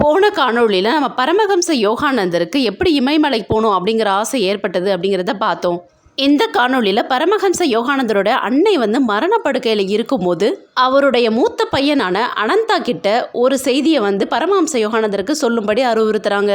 போன காணொளியில் நம்ம பரமஹம்ச யோகானந்தருக்கு எப்படி இமயமலை போகணும் அப்படிங்கிற ஆசை ஏற்பட்டது அப்படிங்கிறத பார்த்தோம். இந்த காணொளியில் பரமஹம்ச யோகானந்தரோட அன்னை வந்து மரணப்படுக்கையில் இருக்கும்போது அவருடைய மூத்த பையனான அனந்தா கிட்ட ஒரு செய்தியை வந்து பரமஹம்ச யோகானந்தருக்கு சொல்லும்படி அறிவுறுத்துறாங்க.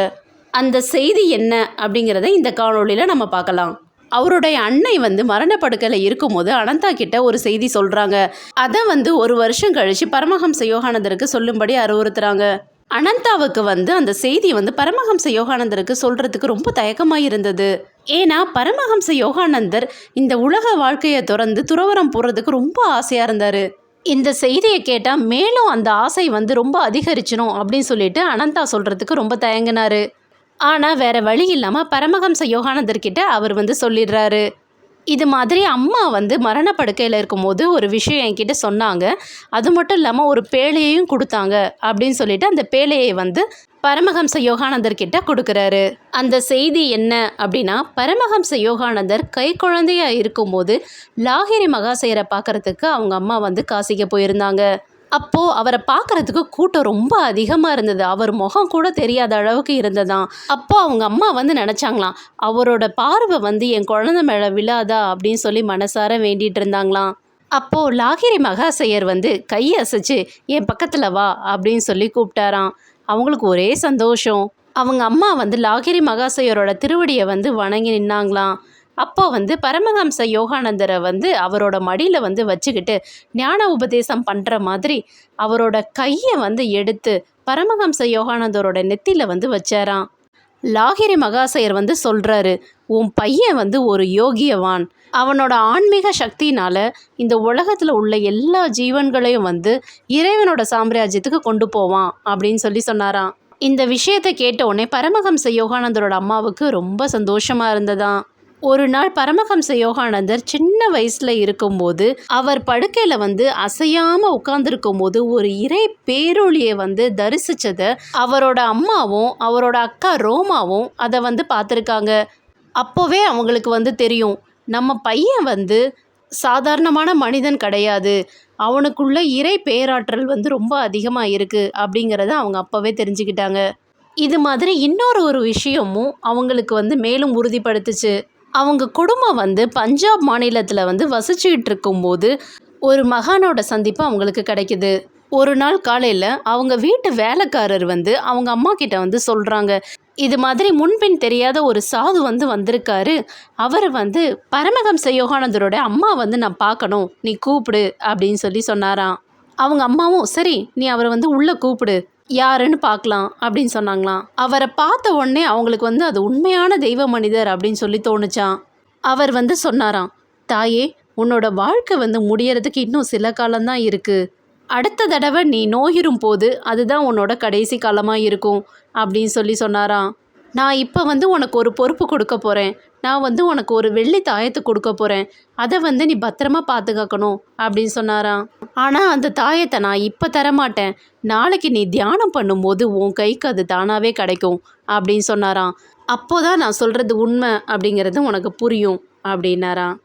அந்த செய்தி என்ன அப்படிங்கிறத இந்த காணொளியில் நம்ம பார்க்கலாம். அவருடைய அன்னை வந்து மரணப்படுக்கையில் இருக்கும்போது அனந்தா கிட்ட ஒரு செய்தி சொல்கிறாங்க அதை வந்து ஒரு வருஷம் கழித்து பரமஹம்ச யோகானந்தருக்கு சொல்லும்படி அறிவுறுத்துறாங்க. அனந்தாவுக்கு வந்து அந்த செய்தி வந்து பரமஹம்ச யோகானந்தருக்கு சொல்கிறதுக்கு ரொம்ப தயக்கமாக இருந்தது ஏன்னா பரமஹம்ச யோகானந்தர் இந்த உலக வாழ்க்கையை துறந்து துறவரம் போகிறதுக்கு ரொம்ப ஆசையாக இருந்தார். இந்த செய்தியை கேட்டால் மேலும் அந்த ஆசை வந்து ரொம்ப அதிகரிச்சிடும் அப்படின்னு சொல்லிட்டு அனந்தா சொல்கிறதுக்கு ரொம்ப தயங்கினாரு. ஆனால் வேற வழி இல்லாமல் பரமஹம்ச யோகானந்தர்கிட்ட அவர் வந்து சொல்லிடுறாரு. இது மாதிரி அம்மா வந்து மரணப்படுக்கையில் இருக்கும்போது ஒரு விஷயம் என்கிட்ட சொன்னாங்க. அது மட்டும் இல்லாமல் ஒரு பேழையையும் கொடுத்தாங்க அப்படின்னு சொல்லிட்டு அந்த பேழையை வந்து பரமஹம்ச யோகானந்தர் கிட்ட கொடுக்குறாரு. அந்த செய்தி என்ன அப்படின்னா பரமஹம்ச யோகானந்தர் கை குழந்தையாக இருக்கும்போது லாகிரி மகாசேரை பார்க்கறதுக்கு அவங்க அம்மா வந்து காசிக்கு போயிருந்தாங்க. அப்போது அவரை பார்க்குறதுக்கு கூட்டம் ரொம்ப அதிகமாக இருந்தது. அவர் முகம் கூட தெரியாத அளவுக்கு இருந்ததாம். அப்போ அவங்க அம்மா வந்து நினச்சாங்களாம் அவரோட பார்வை வந்து என் குழந்த மேலே விழாதா? அப்படின்னு சொல்லி மனசார வேண்டிகிட்டு இருந்தாங்களாம். அப்போது லாகிரி மகாசையர் வந்து கையை அசைச்சு என் பக்கத்தில் வா அப்படின்னு சொல்லி கூப்பிட்டாராம். அவங்களுக்கு ஒரே சந்தோஷம். அவங்க அம்மா வந்து லாகிரி மகாசையரோட திருவடியை வந்து வணங்கி நின்னாங்களாம். அப்போ வந்து பரமஹம்ச யோகானந்தரை வந்து அவரோட மடியில் வந்து வச்சுக்கிட்டு ஞான உபதேசம் பண்ணுற மாதிரி அவரோட கையை வந்து எடுத்து பரமஹம்ச யோகானந்தரோட நெத்தியில் வந்து வச்சாராம். லாகிரி மகாசயர் வந்து சொல்கிறாரு உன் பையன் வந்து ஒரு யோகியவான். அவனோட ஆன்மீக சக்தினால் இந்த உலகத்தில் உள்ள எல்லா ஜீவன்களையும் வந்து இறைவனோட சாம்ராஜ்யத்துக்கு கொண்டு போவான் அப்படின்னு சொல்லி சொன்னாராம். இந்த விஷயத்தை கேட்ட உடனே பரமஹம்ச யோகானந்தரோட அம்மாவுக்கு ரொம்ப சந்தோஷமாக இருந்ததான் ஒரு நாள் பரமஹம்ச யோகானந்தர் சின்ன வயசுல இருக்கும்போது அவர் படுக்கையில வந்து அசையாம உட்கார்ந்துருக்கும் போது ஒரு இறை பேரொழியை வந்து தரிசிச்சதை அவரோட அம்மாவும் அவரோட அக்கா ரோமாவும் அதை வந்து பார்த்துருக்காங்க. அப்போவே அவங்களுக்கு வந்து தெரியும் நம்ம பையன் வந்து சாதாரணமான மனிதன் கிடையாது. அவனுக்குள்ள இறை பேராற்றல் வந்து ரொம்ப அதிகமாக இருக்குது அப்படிங்கிறத அவங்க அப்போவே தெரிஞ்சுக்கிட்டாங்க. இது மாதிரி இன்னொரு ஒரு விஷயமும் அவங்களுக்கு வந்து மேலும் உறுதிப்படுத்துச்சு. அவங்க குடும்பம் வந்து பஞ்சாப் மாநிலத்தில் வந்து வசிச்சுக்கிட்டு இருக்கும்போது ஒரு மகானோட சந்திப்பு அவங்களுக்கு கிடைக்குது. ஒரு நாள் காலையில் அவங்க வீட்டு வேலைக்காரர் வந்து அவங்க அம்மா கிட்ட வந்து சொல்கிறாங்க இது மாதிரி முன்பின் தெரியாத ஒரு சாது வந்து வந்திருக்காரு. அவர் வந்து பரமஹம்ச யோகானந்தரோட அம்மா வந்து நான் பார்க்கணும். நீ கூப்பிடு அப்படின்னு சொல்லி சொன்னாராம். அவங்க அம்மாவும் சரி நீ அவரை வந்து உள்ளே கூப்பிடு. யாருன்னு பார்க்கலாம் அப்படின்னு சொன்னாங்களாம். அவரை பார்த்த உடனே அவங்களுக்கு வந்து அது உண்மையான தெய்வ மனிதர் அப்படின்னு சொல்லி தோணுச்சான் அவர் வந்து சொன்னாராம் தாயே உன்னோட வாழ்க்கை வந்து முடியறதுக்கு இன்னும் சில காலம்தான் இருக்குது அடுத்த தடவை நீ நோயிரும் போது அதுதான் உன்னோட கடைசி காலமாக இருக்கும் அப்படின்னு சொல்லி சொன்னாராம். நான் இப்போ வந்து உனக்கு ஒரு பொறுப்பு கொடுக்க போகிறேன் நான் வந்து உனக்கு ஒரு வெள்ளி தாயத்தை கொடுக்க போகிறேன் அதை வந்து நீ பத்திரமா பாதுகாக்கணும் அப்படின்னு சொன்னாராம். ஆனால் அந்த தாயத்தை நான் இப்போ தரமாட்டேன். நாளைக்கு நீ தியானம் பண்ணும்போது உன் கைக்கு அது தானாகவே கிடைக்கும் அப்படின்னு சொன்னாராம். அப்போதான் நான் சொல்கிறது உண்மை அப்படிங்கிறது உனக்கு புரியும் அப்படின்னாராம்.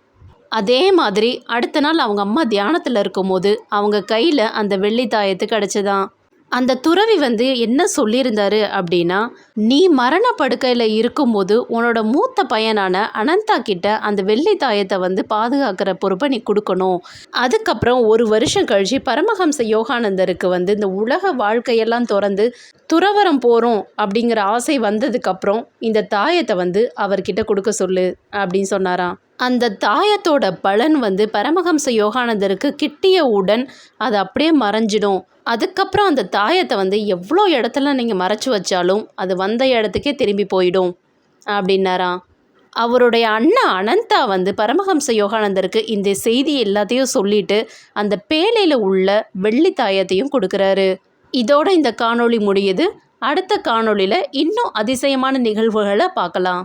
அதே மாதிரி அடுத்த நாள் அவங்க அம்மா தியானத்தில் இருக்கும்போது அவங்க கையில் அந்த வெள்ளி தாயத்து கிடச்சிதான். அந்த துறவி வந்து என்ன சொல்லியிருந்தாரு அப்படின்னா நீ மரண படுக்கையில் இருக்கும்போது உன்னோட மூத்த பையனான அனந்தா கிட்ட அந்த வெள்ளி தாயத்தை வந்து பாதுகாக்கிற பொறுப்பை நீ கொடுக்கணும். அதுக்கப்புறம் ஒரு வருஷம் கழிச்சு பரமஹம்ச யோகானந்தருக்கு வந்து இந்த உலக வாழ்க்கையெல்லாம் திறந்து துறவரம் போகிறோம் அப்படிங்கிற ஆசை வந்ததுக்கப்புறம் இந்த தாயத்தை வந்து அவர்கிட்ட கொடுக்க சொல்லு அப்படின்னு சொன்னாராம். அந்த தாயத்தோட பலன் வந்து பரமஹம்ச யோகானந்தருக்கு கிட்டிய உடன் அது அப்படியே மறைஞ்சிடும். அதுக்கப்புறம் அந்த தாயத்தை வந்து எவ்வளோ இடத்துல நீங்கள் மறைச்சி வச்சாலும் அது வந்த இடத்துக்கே திரும்பி போயிடும் அப்படின்னாராம். அவருடைய அண்ணா அனந்தா வந்து பரமஹம்ச யோகானந்தருக்கு இந்த செய்தி எல்லாத்தையும் சொல்லிட்டு அந்த பேழையில் உள்ள வெள்ளி தாயத்தையும் கொடுக்குறாரு. இதோட இந்த காணொளி முடியுது. அடுத்த காணொளியில் இன்னும் அதிசயமான நிகழ்வுகளை பார்க்கலாம்.